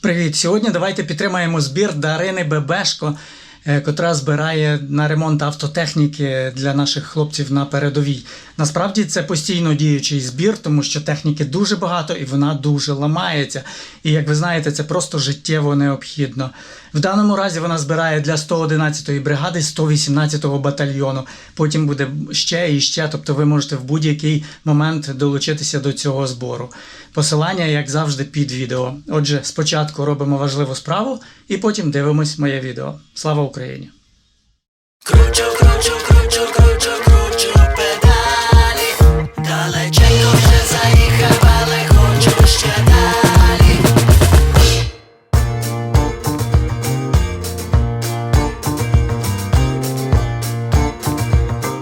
Привіт! Сьогодні давайте підтримаємо збір Дарини Бебешко, е, котра збирає на ремонт автотехніки для наших хлопців на передовій. Насправді це постійно діючий збір, тому що техніки дуже багато і вона дуже ламається. І як ви знаєте, це просто життєво необхідно. В даному разі вона збирає для 111-ї бригади 118-го батальйону. Потім буде ще і ще. Тобто ви можете в будь-який момент долучитися до цього збору. Посилання, як завжди, під відео. Отже, спочатку робимо важливу справу і потім дивимось моє відео. Слава Україні!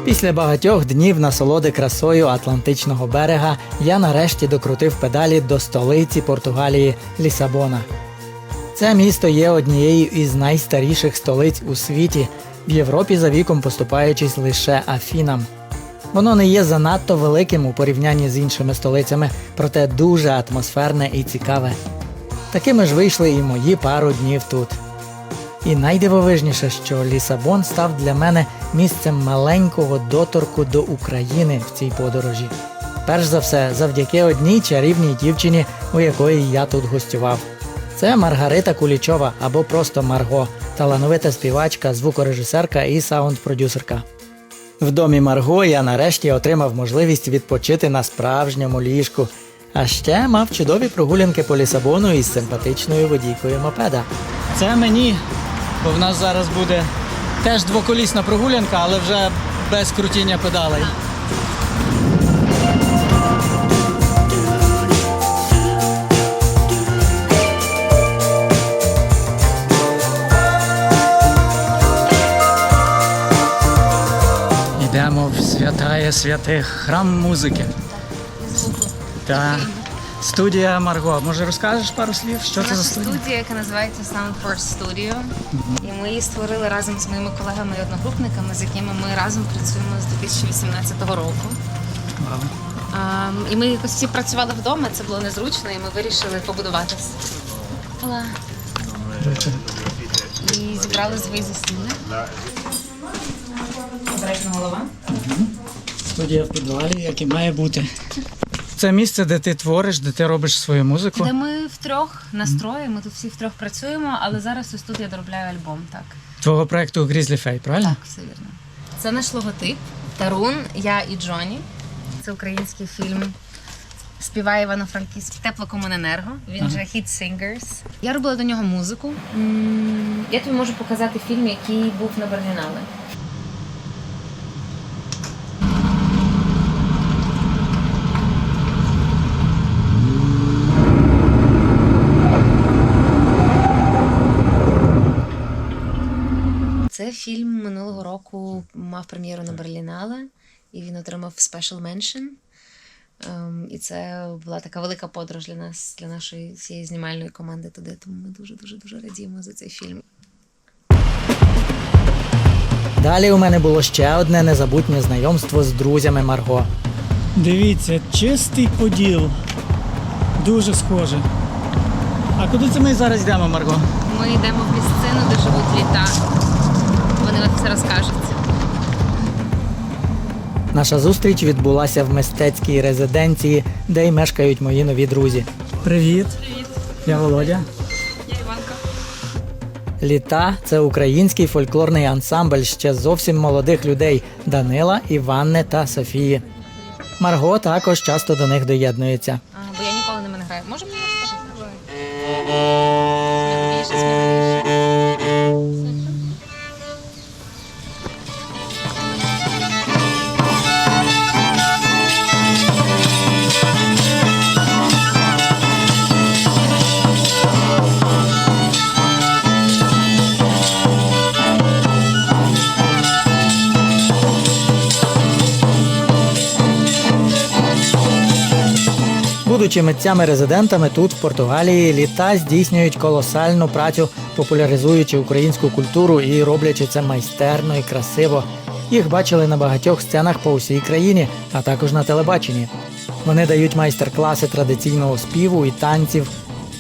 Після багатьох днів насолоди красою Атлантичного берега я нарешті докрутив педалі до столиці Португалії Лісабона. Це місто є однією із найстаріших столиць у світі, в Європі за віком поступаючись лише Афінам. Воно не є занадто великим у порівнянні з іншими столицями, проте дуже атмосферне і цікаве. Такими ж вийшли і мої пару днів тут. І найдивовижніше, що Лісабон став для мене місцем маленького доторку до України в цій подорожі. Перш за все, завдяки одній чарівній дівчині, у якої я тут гостював. Це Маргарита Кулічова або просто Марго, талановита співачка, звукорежисерка і саунд-продюсерка. В домі Марго я нарешті отримав можливість відпочити на справжньому ліжку, а ще мав чудові прогулянки по Лісабону із симпатичною водійкою мопеда. Це мені, бо в нас зараз буде теж двоколісна прогулянка, але вже без крутіння педалей. Йдемо в святає святих храм музики. Та студія Марго. Може розкажеш пару слів, що це Наша за студія? студія, яка називається Sound Force Studio. І ми її створили разом з моїми колегами і одногрупниками, з якими ми разом працюємо з 2018 року. А, і ми якось всі працювали вдома, це було незручно, і ми вирішили побудуватись. Ола. І зібрали свої засілля. Обережна голова. Студія в підвалі, як і має бути. Це місце, де ти твориш, де ти робиш свою музику. Де ми втрьох настроїмо, ми тут всі втрьох працюємо, але зараз у студії доробляю альбом, так. Твого проекту Grizzly Fay, правильно? Так, все вірно. Це наш логотип. Тарун, я і Джоні. Це український фільм. Співає Івано-Франківськ Теплокомуненерго. Він же Hit Singers. Я робила до нього музику. Я тобі можу показати фільм, який був на Берлінале. Це фільм минулого року мав прем'єру на Берлінале, і він отримав Special Mention. Ем, і це була така велика подорож для нас, для нашої всієї знімальної команди туди. Тому ми дуже дуже дуже радіємо за цей фільм. Далі у мене було ще одне незабутнє знайомство з друзями Марго. Дивіться, чистий поділ. Дуже схоже. А куди це ми зараз йдемо, Марго? Ми йдемо в місцину, де живуть літа. Вони вам все розкажуть. Наша зустріч відбулася в мистецькій резиденції, де й мешкають мої нові друзі. Привіт. Привіт. Я Володя. Я Іванка. Літа це український фольклорний ансамбль ще зовсім молодих людей Данила, Іванни та Софії. Марго також часто до них доєднується. А, бо я ніколи ними не граю. Може мені розкажете? Будучи митцями-резидентами тут, в Португалії, літа здійснюють колосальну працю, популяризуючи українську культуру і роблячи це майстерно і красиво. Їх бачили на багатьох сценах по усій країні, а також на телебаченні. Вони дають майстер-класи традиційного співу і танців,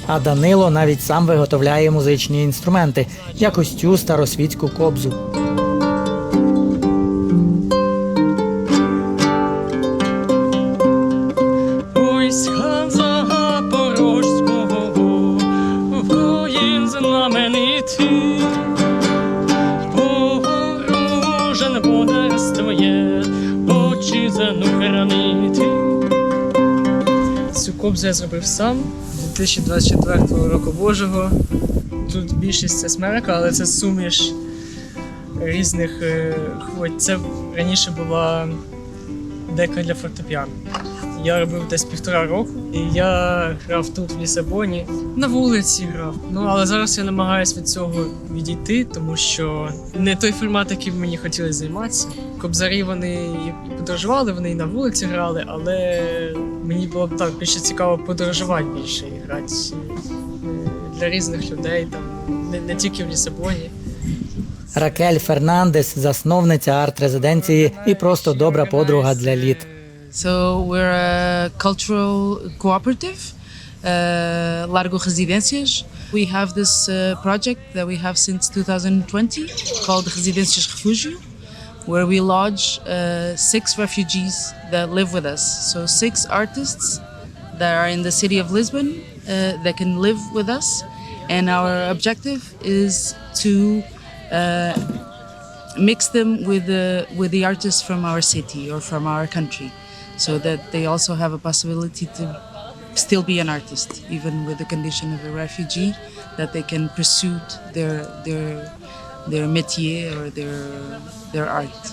А Данило навіть сам виготовляє музичні інструменти, як ось цю старосвітську кобзу. Кобзу я зробив сам 2024 року Божого. Тут більшість це смерека, але це суміш різних е, хвиль. Це раніше була дека для фортепіано. Я робив десь півтора року, і я грав тут, в Лісабоні, на вулиці грав. Ну але зараз я намагаюся від цього відійти, тому що не той формат, яким мені хотілося займатися. Кобзарі вони подорожували, вони і на вулиці грали, але мені було б так більше цікаво подорожувати більше і грати е, для різних людей, там не, не тільки в Лісабоні. Ракель Фернандес, засновниця арт-резиденції і просто добра подруга для літ. So we're a cultural cooperative, uh, Largo Residências. We have this uh, project that we have since 2020 called Residências Refúgio, where we lodge uh, six refugees that live with us. So six artists that are in the city of Lisbon uh, that can live with us, and our objective is to uh, mix them with the with the artists from our city or from our country, so that they also have a possibility to still be an artist, even with the condition of a refugee, that they can pursue their their their métier or their their art.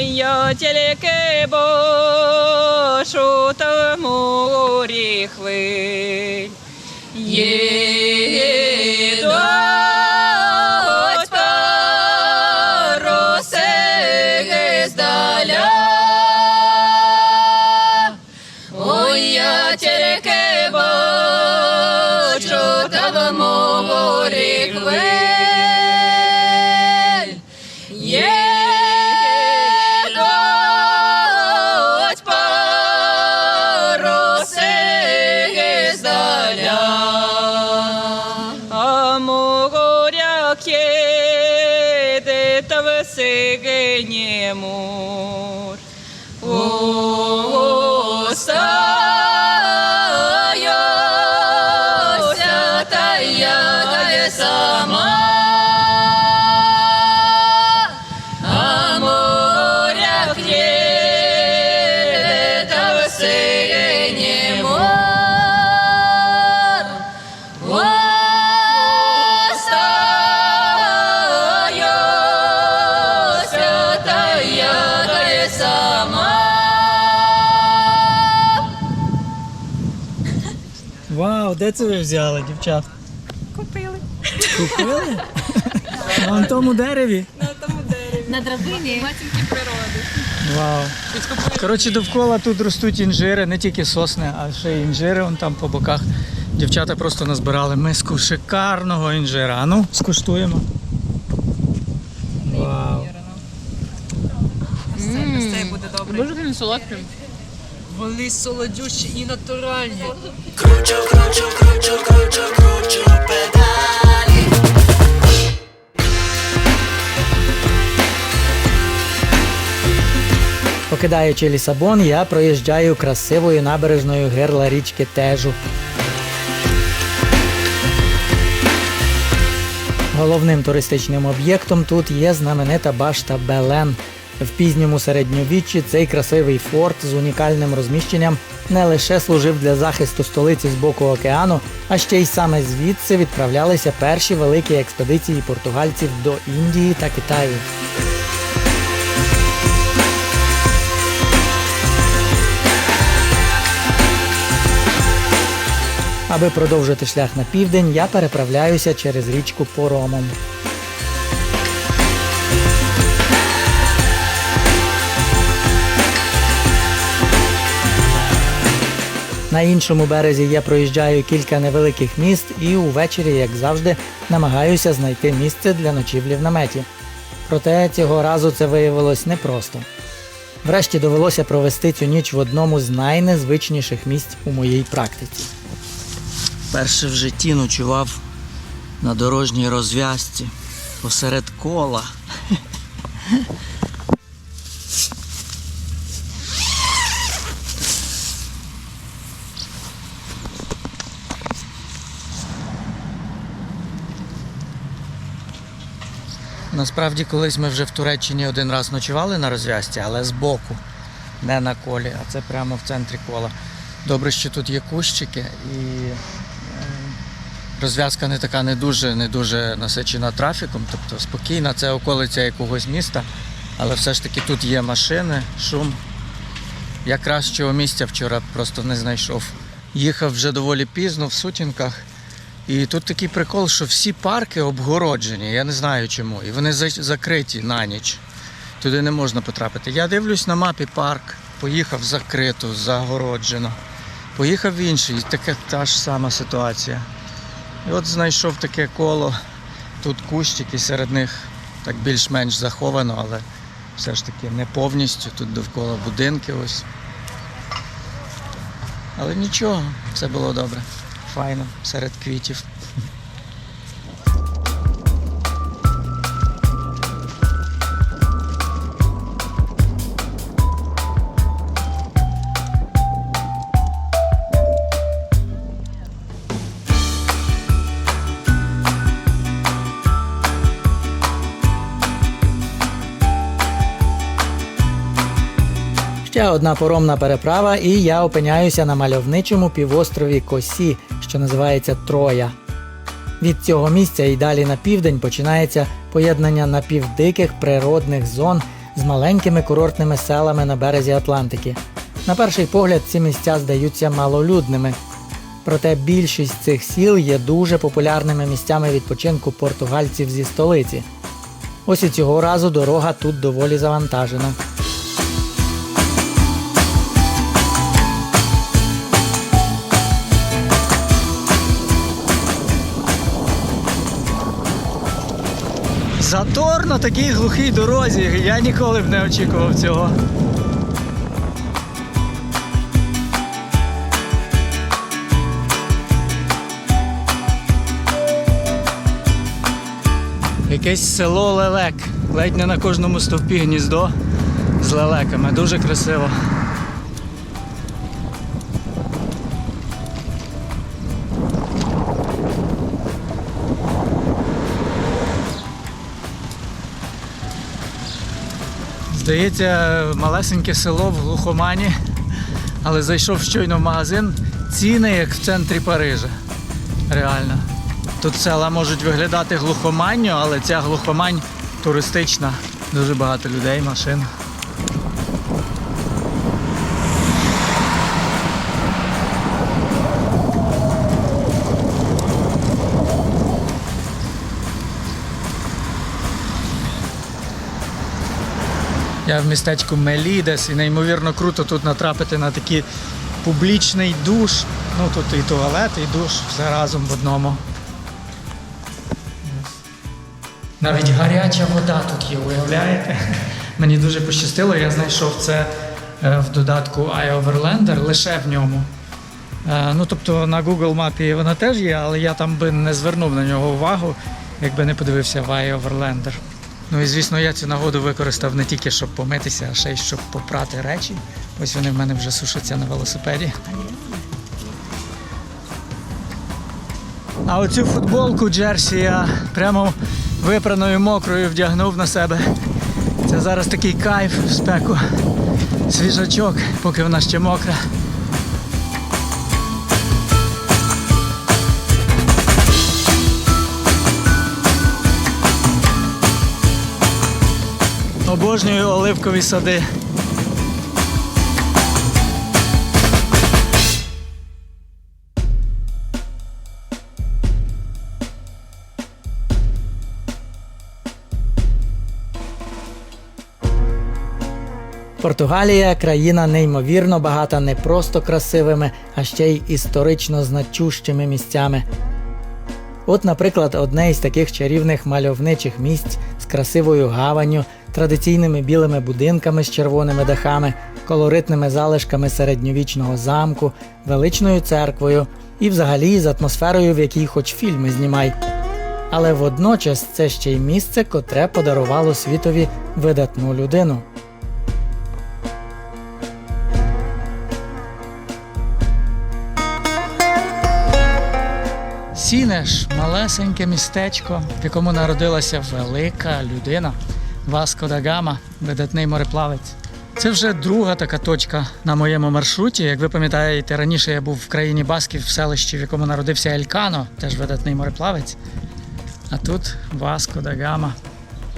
Я тільки бачу та морі хвиль. Де це ви взяли, дівчат? Купили. Купили? На тому дереві? На драбині. Вау. Коротше, довкола тут ростуть інжири, не тільки сосни, а ще й інжири вон там по боках. Дівчата просто назбирали миску шикарного інжира. А ну, скуштуємо. Вау. Дуже він солодкий. Вони солодючі і натуральні. Кручу, кручу, кручу, кручу, кручу педалі. Покидаючи Лісабон, я проїжджаю красивою набережною гирла річки Тежу. Головним туристичним об'єктом тут є знаменита башта Белен. В пізньому середньовіччі цей красивий форт з унікальним розміщенням не лише служив для захисту столиці з боку океану, а ще й саме звідси відправлялися перші великі експедиції португальців до Індії та Китаю. Аби продовжити шлях на південь, я переправляюся через річку Поромом. На іншому березі я проїжджаю кілька невеликих міст і увечері, як завжди, намагаюся знайти місце для ночівлі в наметі. Проте цього разу це виявилось непросто. Врешті довелося провести цю ніч в одному з найнезвичніших місць у моїй практиці. Вперше в житті ночував на дорожній розв'язці посеред кола. Насправді, колись ми вже в Туреччині один раз ночували на розв'язці, але збоку, не на колі, а це прямо в центрі кола. Добре, що тут є кущики і е, розв'язка не така не дуже, не дуже насичена трафіком, тобто спокійна, це околиця якогось міста, але все ж таки тут є машини, шум. Я кращого місця вчора просто не знайшов. Їхав вже доволі пізно в сутінках. І тут такий прикол, що всі парки обгороджені, я не знаю чому. І вони закриті на ніч. Туди не можна потрапити. Я дивлюсь на мапі парк, поїхав закрито, загороджено. Поїхав в інший, і така та ж сама ситуація. І от знайшов таке коло. Тут кущики, серед них так більш-менш заховано, але все ж таки не повністю. Тут довкола будинки ось. Але нічого, все було добре. Файно, серед квітів. Ще одна поромна переправа, і я опиняюся на мальовничому півострові Косі, що називається Троя. Від цього місця і далі на південь починається поєднання напівдиких природних зон з маленькими курортними селами на березі Атлантики. На перший погляд ці місця здаються малолюдними. Проте більшість цих сіл є дуже популярними місцями відпочинку португальців зі столиці. Ось і цього разу дорога тут доволі завантажена. Затор на такій глухій дорозі. Я ніколи б не очікував цього. Якесь село Лелек. Ледь не на кожному стовпі гніздо з лелеками. Дуже красиво. Здається, малесеньке село в глухомані, але зайшов щойно в магазин. Ціни як в центрі Парижа. Реально. Тут села можуть виглядати глухоманню, але ця глухомань туристична. Дуже багато людей, машин. Я в містечку Мелідес і неймовірно круто тут натрапити на такий публічний душ. Ну тут і туалет, і душ все разом в одному. Навіть гаряча вода тут є, уявляєте? Мені дуже пощастило, я знайшов це е, в додатку iOverlander, лише в ньому. Е, Ну, тобто на Google мапі вона теж є, але я там би не звернув на нього увагу, якби не подивився в iOverlander. Ну і звісно, я цю нагоду використав не тільки щоб помитися, а ще й щоб попрати речі. Ось вони в мене вже сушаться на велосипеді. А оцю футболку Джерсі я прямо випраною мокрою вдягнув на себе. Це зараз такий кайф в спеку. Свіжачок, поки вона ще мокра. Обожнюю оливкові сади. Португалія країна неймовірно багата не просто красивими, а ще й історично значущими місцями. От, наприклад, одне із таких чарівних мальовничих місць з красивою гаванню, традиційними білими будинками з червоними дахами, колоритними залишками середньовічного замку, величною церквою і взагалі з атмосферою, в якій хоч фільми знімай. Але водночас це ще й місце, котре подарувало світові видатну людину. Сінеш малесеньке містечко, в якому народилася велика людина Васко да Гама, видатний мореплавець. Це вже друга така точка на моєму маршруті. Як ви пам'ятаєте, раніше я був в країні Басків в селищі, в якому народився Елькано, теж видатний мореплавець. А тут Васко да Гама,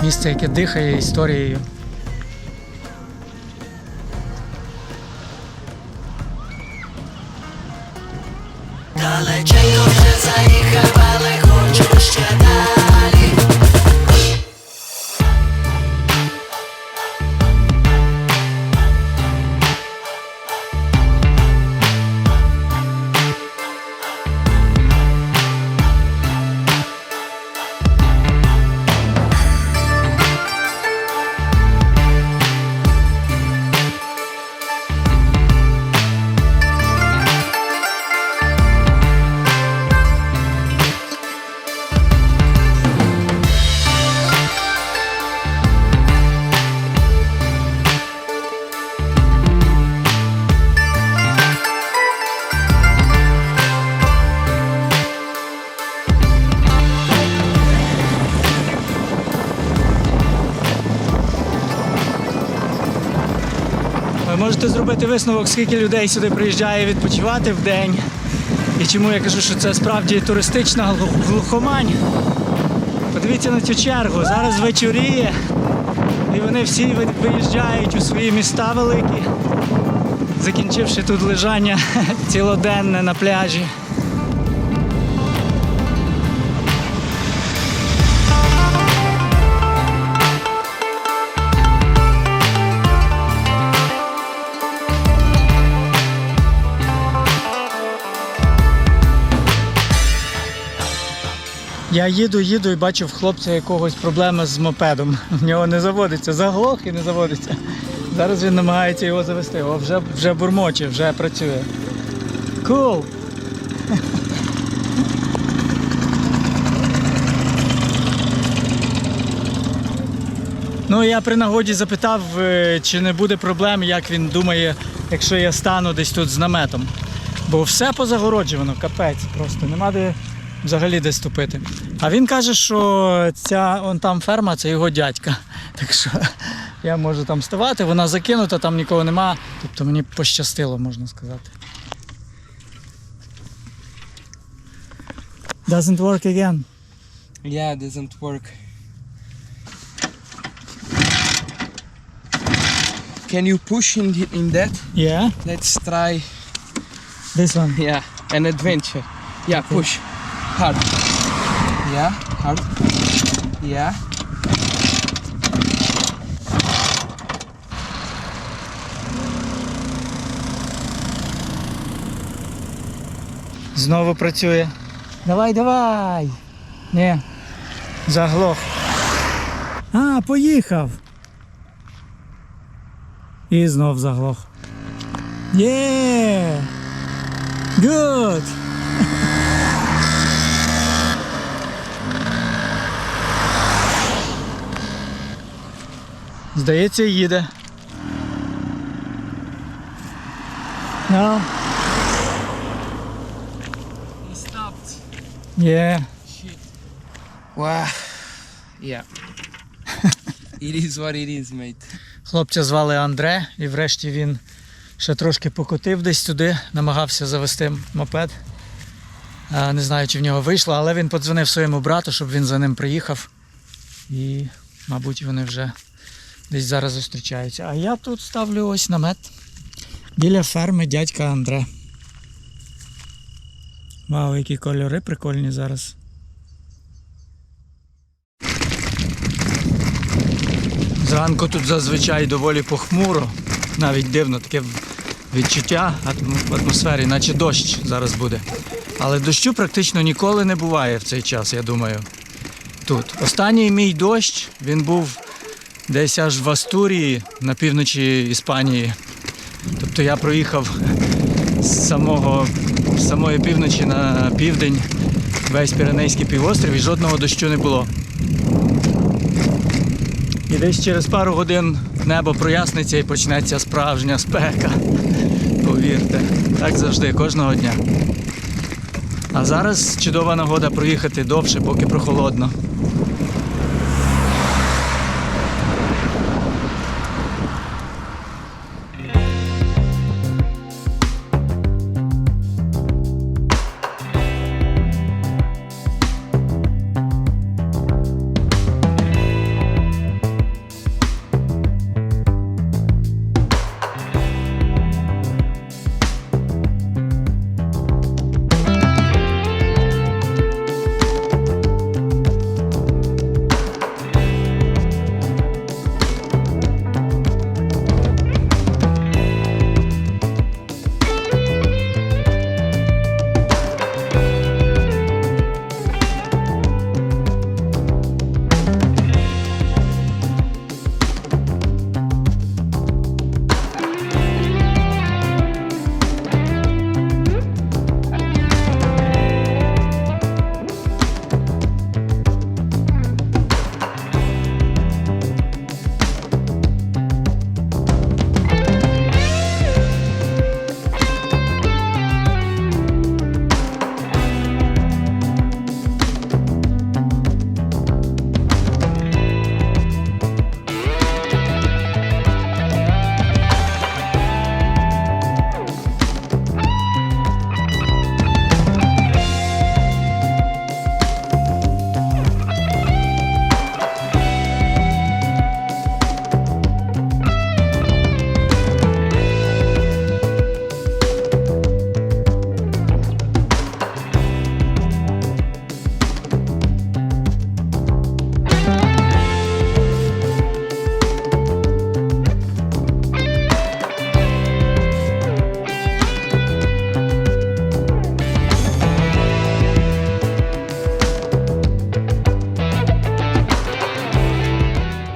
місце, яке дихає історією. Зробити висновок, скільки людей сюди приїжджає відпочивати в день. І чому я кажу, що це справді туристична глухомань. Подивіться на цю чергу. Зараз вечоріє, і вони всі виїжджають у свої міста великі, закінчивши тут лежання цілоденне на пляжі. Я їду, їду і бачу в хлопця якогось проблеми з мопедом. В нього не заводиться, заглох і не заводиться. Зараз він намагається його завести. О, вже, вже бурмоче, вже працює. Кул! Ну, я при нагоді запитав, е, чи не буде проблем, як він думає, якщо я стану десь тут з наметом. Бо все позагороджувано, капець просто, нема де взагалі де ступити. А він каже, що ця он там ферма це його дядька. Так що я можу там ставати, вона закинута, там нікого нема. Тобто мені пощастило, можна сказати. Doesn't work again. Yeah, doesn't work. Can you push in the, in that? Yeah, Let's try. this one. Yeah, an adventure. Yeah, push hard. Yeah, hard. Yeah. Знову працює. Давай, давай. Ні. Заглох. А, поїхав. І знов заглох. Є. Good. Здається, їде. No. He stopped. Yeah. Wow. Yeah. it is what it is, mate. Хлопця звали Андре, і врешті він ще трошки покотив десь туди, намагався завести мопед. Не знаю, чи в нього вийшло, але він подзвонив своєму брату, щоб він за ним приїхав. І, мабуть, вони вже десь зараз зустрічаються. А я тут ставлю ось намет біля ферми дядька Андре. Вау, які кольори прикольні зараз. Зранку тут зазвичай доволі похмуро, навіть дивно таке відчуття в атмосфері, наче дощ зараз буде. Але дощу практично ніколи не буває в цей час, я думаю. Тут. Останній мій дощ він був десь аж в Астурії на півночі Іспанії. Тобто я проїхав з самого з самої півночі на південь весь Піренейський півострів і жодного дощу не було. І десь через пару годин небо проясниться і почнеться справжня спека. Повірте, так завжди, кожного дня. А зараз чудова нагода проїхати довше, поки прохолодно.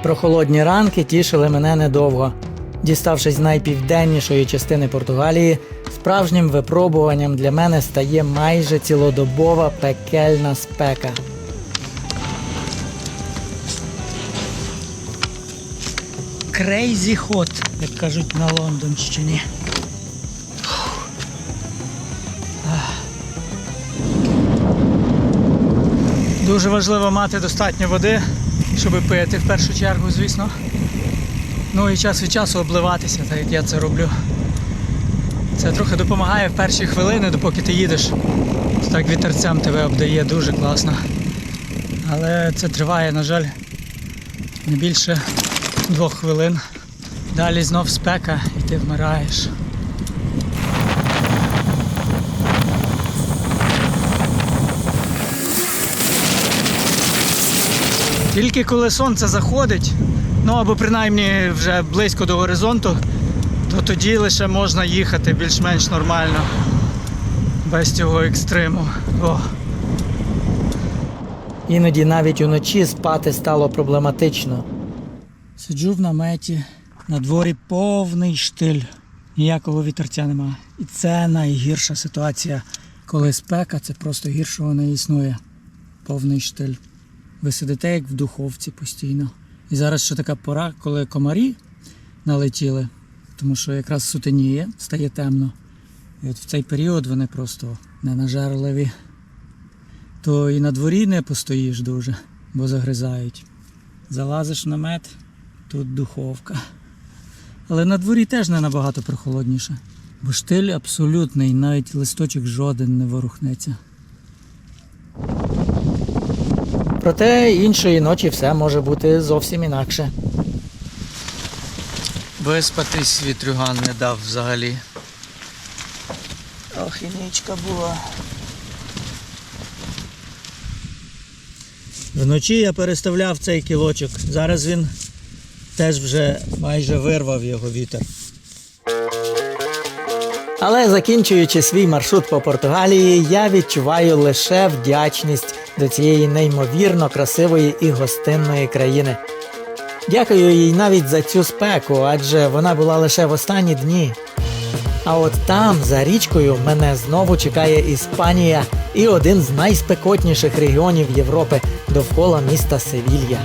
Прохолодні ранки тішили мене недовго. Діставшись з найпівденнішої частини Португалії, справжнім випробуванням для мене стає майже цілодобова пекельна спека. Крейзі хот, як кажуть на Лондонщині. Дуже важливо мати достатньо води, щоб пити в першу чергу, звісно. Ну і час від часу обливатися, так як я це роблю. Це трохи допомагає в перші хвилини, допоки ти їдеш. Так вітерцем тебе обдає дуже класно. Але це триває, на жаль, не більше двох хвилин. Далі знов спека і ти вмираєш. Тільки коли сонце заходить, ну або принаймні вже близько до горизонту, то тоді лише можна їхати більш-менш нормально. Без цього екстриму. О. Іноді навіть уночі спати стало проблематично. Сиджу в наметі, на дворі повний штиль, ніякого вітерця немає. І це найгірша ситуація, коли спека, це просто гіршого не існує. Повний штиль. Ви сидите як в духовці постійно. І зараз ще така пора, коли комарі налетіли, тому що якраз сутеніє, стає темно. І от в цей період вони просто ненажерливі. То і на дворі не постоїш дуже, бо загризають. Залазиш в намет, тут духовка. Але на дворі теж не набагато прохолодніше. Бо штиль абсолютний, навіть листочок жоден не ворухнеться. Проте іншої ночі все може бути зовсім інакше. Виспатись вітрюган не дав взагалі. Ох, і нічка була. Вночі я переставляв цей кілочок. Зараз він теж вже майже вирвав його вітер. Але закінчуючи свій маршрут по Португалії, я відчуваю лише вдячність до цієї неймовірно красивої і гостинної країни. Дякую їй навіть за цю спеку, адже вона була лише в останні дні. А от там, за річкою, мене знову чекає Іспанія і один з найспекотніших регіонів Європи довкола міста Севілья.